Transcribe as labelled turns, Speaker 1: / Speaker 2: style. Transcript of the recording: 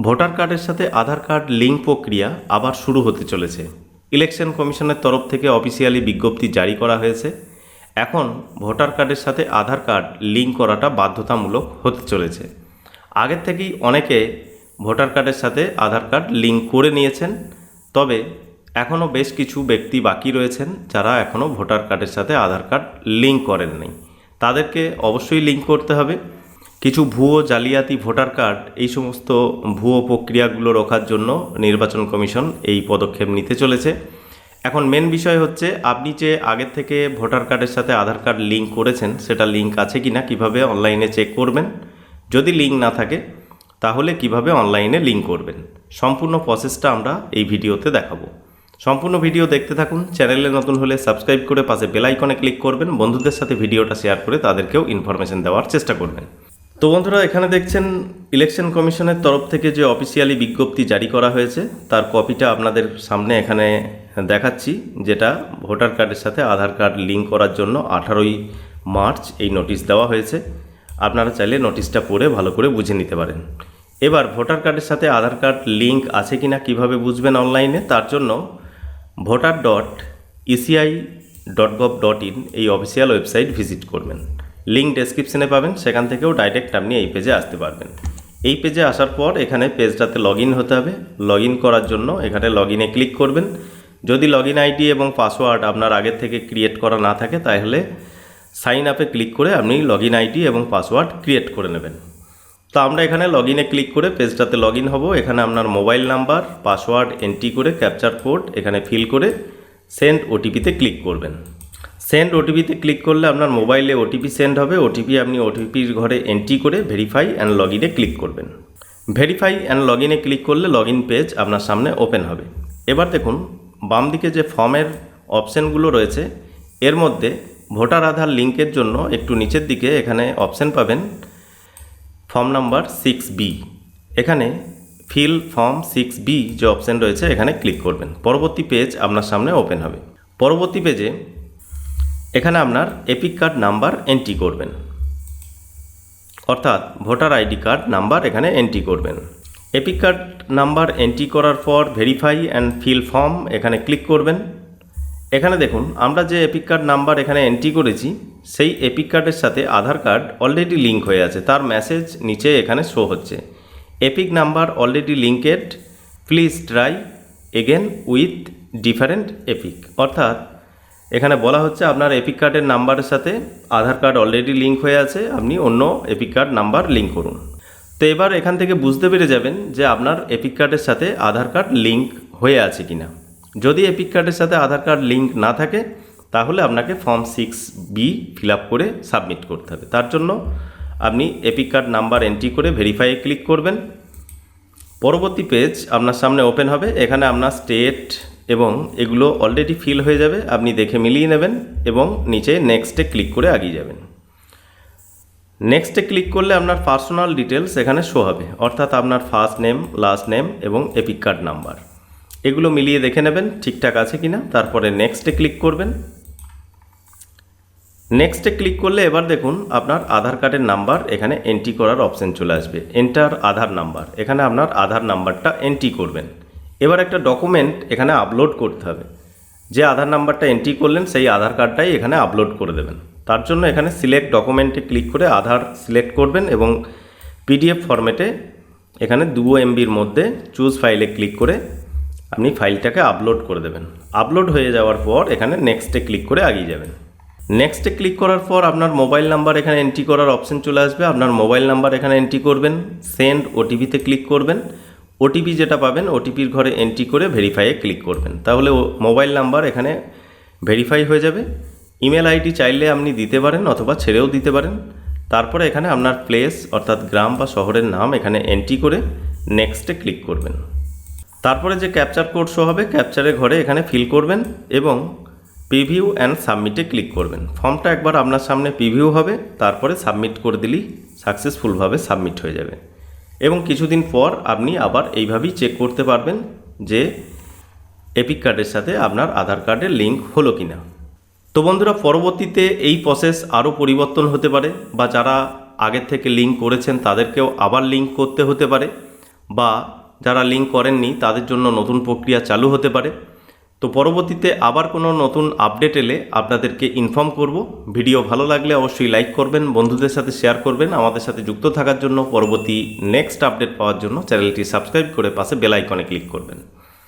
Speaker 1: Voter কার্ডের সাথে আধার card link প্রক্রিয়া আবার শুরু হতে চলেছে। ইলেকশন কমিশনের তরফ থেকে অফিসিয়ালি বিজ্ঞপ্তি জারি করা হয়েছে। এখন ভোটার কার্ডের সাথে আধার কার্ড লিঙ্ক করাটা বাধ্যতামূলক হতে চলেছে। আগের থেকেই অনেকে ভোটার কার্ডের সাথে আধার কার্ড লিঙ্ক করে নিয়েছেন। তবে এখনও বেশ কিছু ব্যক্তি বাকি রয়েছেন যারা এখনও ভোটার কার্ডের সাথে আধার কার্ড লিঙ্ক করেননি। তাদেরকে অবশ্যই লিঙ্ক করতে হবে। কিছু ভুয়ো জালিয়াতি ভোটার কার্ড, এই সমস্ত ভুয়ো প্রক্রিয়াগুলো রোখার জন্য নির্বাচন কমিশন এই পদক্ষেপ নিতে চলেছে। এখন মেন বিষয় হচ্ছে, আপনি যে আগের থেকে ভোটার কার্ডের সাথে আধার কার্ড লিঙ্ক করেছেন, সেটা লিঙ্ক আছে কি না কীভাবে অনলাইনে চেক করবেন? যদি লিঙ্ক না থাকে, তাহলে কীভাবে অনলাইনে লিঙ্ক করবেন? সম্পূর্ণ প্রসেসটা আমরা এই ভিডিওতে দেখাবো। সম্পূর্ণ ভিডিও দেখতে থাকুন, চ্যানেলে নতুন হলে সাবস্ক্রাইব করে পাশে বেল আইকনে ক্লিক করবেন। বন্ধুদের সাথে ভিডিওটা শেয়ার করে তাদেরকেও ইনফরমেশন দেওয়ার চেষ্টা করবেন। তো বন্ধুরা, এখানে দেখছেন ইলেকশন কমিশনের তরফ থেকে যে অফিসিয়ালি বিজ্ঞপ্তি জারি করা হয়েছে, তার কপিটা আপনাদের সামনে এখানে দেখাচ্ছি, যেটা ভোটার কার্ডের সাথে আধার কার্ড লিঙ্ক করার জন্য আঠারোই মার্চ এই নোটিশ দেওয়া হয়েছে। আপনারা চাইলে নোটিশটা পড়ে ভালো করে বুঝে নিতে পারেন। এবার ভোটার কার্ডের সাথে আধার কার্ড লিঙ্ক আছে কি না কীভাবে বুঝবেন অনলাইনে তার জন্য voter dot ECI dot gov dot in এই অফিসিয়াল ওয়েবসাইট ভিজিট করবেন। লিঙ্ক ডেসক্রিপশনে পাবেন, সেখান থেকেও ডাইরেক্ট আপনি এই পেজে আসতে পারবেন। এই পেজে আসার পর এখানে পেজটাতে লগ হতে হবে। লগ করার জন্য এখানে লগ ক্লিক করবেন। যদি লগ আইডি এবং পাসওয়ার্ড আপনার আগের থেকে ক্রিয়েট করা না থাকে, তাহলে সাইন আপে ক্লিক করে আপনি লগ আইডি এবং পাসওয়ার্ড ক্রিয়েট করে নেবেন। তো আমরা এখানে লগ ক্লিক করে পেজটাতে লগ ইন হব। এখানে আপনার মোবাইল নাম্বার পাসওয়ার্ড এন্ট্রি করে ক্যাপচার কোড এখানে ফিল করে সেন্ড ওটিপিতে ক্লিক করবেন। সেন্ড ওটিপিতে ক্লিক করলে আপনার মোবাইলে ওটিপি সেন্ড হবে। ওটিপি আপনি ওটিপির ঘরে এন্ট্রি করে ভেরিফাই অ্যান্ড লগ ইনে ক্লিক করবেন। ভেরিফাই অ্যান্ড লগ ইনে ক্লিক করলে লগ ইন পেজ আপনার সামনে ওপেন হবে। এবার দেখুন, বাম দিকে যে ফর্মের অপশানগুলো রয়েছে, এর মধ্যে ভোটার আধার লিঙ্কের জন্য একটু নিচের দিকে এখানে অপশান পাবেন ফর্ম নাম্বার সিক্স বি এখানে ফিল ফর্ম সিক্স বি যে অপশান রয়েছে, এখানে ক্লিক করবেন। পরবর্তী পেজ আপনার সামনে ওপেন হবে। পরবর্তী পেজে এখানে আপনার এপিক কার্ড নাম্বার এন্ট্রি করবেন। অর্থাৎ ভোটার আইডি কার্ড নাম্বার এখানে এন্ট্রি করবেন। এপিক কার্ড নাম্বার এন্ট্রি করার পর ভেরিফাই অ্যান্ড ফিল ফর্ম এখানে ক্লিক করবেন। এখানে দেখুন, আমরা যে এপিক কার্ড নাম্বার এখানে এন্ট্রি করেছি, সেই এপিক কার্ডের সাথে আধার কার্ড অলরেডি লিঙ্ক হয়ে আছে। তার মেসেজ নিচে এখানে শো হচ্ছে। EPIC number already linked please try again with different EPIC অর্থাৎ এখানে বলা হচ্ছে আপনার এপিক কার্ডের নাম্বারের সাথে আধার কার্ড অলরেডি লিঙ্ক হয়ে আছে, আপনি অন্য এপিক কার্ড নাম্বার লিঙ্ক করুন। তো এবার এখান থেকে বুঝতে পেরে যাবেন যে আপনার এপিক কার্ডের সাথে আধার কার্ড লিঙ্ক হয়ে আছে কি না যদি এপিক কার্ডের সাথে আধার কার্ড লিঙ্ক না থাকে, তাহলে আপনাকে form six B fill up করে সাবমিট করতে হবে। তার জন্য আপনি এপিক কার্ড নাম্বার এন্ট্রি করে ভেরিফাইয়ে ক্লিক করবেন। পরবর্তী পেজ আপনার সামনে ওপেন হবে। এখানে আপনার স্টেট এবং এগুলো অলরেডি ফিল হয়ে যাবে, আপনি দেখে মিলিয়ে নেবেন এবং নিচে নেক্সটে ক্লিক করে আগিয়ে যাবেন। নেক্সটে ক্লিক করলে আপনার পার্সোনাল ডিটেলস এখানে শো হবে, অর্থাৎ আপনার ফার্স্ট নেম লাস্ট নেম এবং এপিক কার্ড নাম্বার এগুলো মিলিয়ে দেখে নেবেন, ঠিকঠাক আছে কিনা, তারপরে নেক্সটে ক্লিক করবেন। নেক্সটে ক্লিক করলে এবার দেখুন, আপনার আধার কার্ডের নাম্বার এখানে এন্ট্রি করার অপশন চলে আসবে। এন্টার আধার নাম্বার এখানে আপনার আধার নাম্বারটা এন্ট্রি করবেন। এবার একটা ডকুমেন্ট এখানে আপলোড করতে হবে। যে আধার নাম্বারটা এন্ট্রি করলেন, সেই আধার কার্ডটাই এখানে আপলোড করে দেবেন। তার জন্য এখানে সিলেক্ট ডকুমেন্টে ক্লিক করে আধার সিলেক্ট করবেন এবং পিডিএফ ফরম্যাটে এখানে দু এমবির মধ্যে চুজ ফাইলে ক্লিক করে আপনি ফাইলটাকে আপলোড করে দেবেন। আপলোড হয়ে যাওয়ার পর এখানে নেক্সটে ক্লিক করে এগিয়ে যাবেন। নেক্সটে ক্লিক করার পর আপনার মোবাইল নাম্বার এখানে এন্ট্রি করার অপশন চলে আসবে। আপনার মোবাইল নাম্বার এখানে এন্ট্রি করবেন। সেন্ড ওটিপিতে ক্লিক করবেন। ওটিপি যেটা পাবেন ওটিপির ঘরে এন্ট্রি করে ভেরিফাইয়ে ক্লিক করবেন। তাহলে মোবাইল নাম্বার এখানে ভেরিফাই হয়ে যাবে। ইমেল আইডি চাইলে আপনি দিতে পারেন অথবা ছেড়েও দিতে পারেন। তারপরে এখানে আপনার প্লেস অর্থাৎ গ্রাম বা শহরের নাম এখানে এন্ট্রি করে নেক্সটে ক্লিক করবেন। তারপরে যে ক্যাপচার কোড শো হবে ক্যাপচারের ঘরে এখানে ফিল করবেন এবং প্রিভিউ অ্যান্ড সাবমিটে ক্লিক করবেন। ফর্মটা একবার আপনার সামনে প্রিভিউ হবে, তারপরে সাবমিট করে দিলেই সাকসেসফুলভাবে সাবমিট হয়ে যাবে। এবং কিছুদিন পর আপনি আবার এইভাবেই চেক করতে পারবেন যে এপিক কার্ডের সাথে আপনার আধার কার্ডের লিঙ্ক হলো কি না তো বন্ধুরা, পরবর্তীতে এই প্রসেস আরও পরিবর্তন হতে পারে বা যারা আগের থেকে লিঙ্ক করেছেন তাদেরকেও আবার লিঙ্ক করতে হতে পারে বা যারা লিঙ্ক করেননি তাদের জন্য নতুন প্রক্রিয়া চালু হতে পারে। তো পরবর্তীতে আবার কোনো নতুন আপডেট এলে আপনাদেরকে ইনফর্ম করব। ভিডিও ভালো লাগলে অবশ্যই লাইক করবেন, বন্ধুদের সাথে শেয়ার করবেন, আমাদের সাথে যুক্ত থাকার জন্য পরবর্তী নেক্সট আপডেট পাওয়ার জন্য চ্যানেলটি সাবস্ক্রাইব করে পাশে বেল আইকনে ক্লিক করবেন।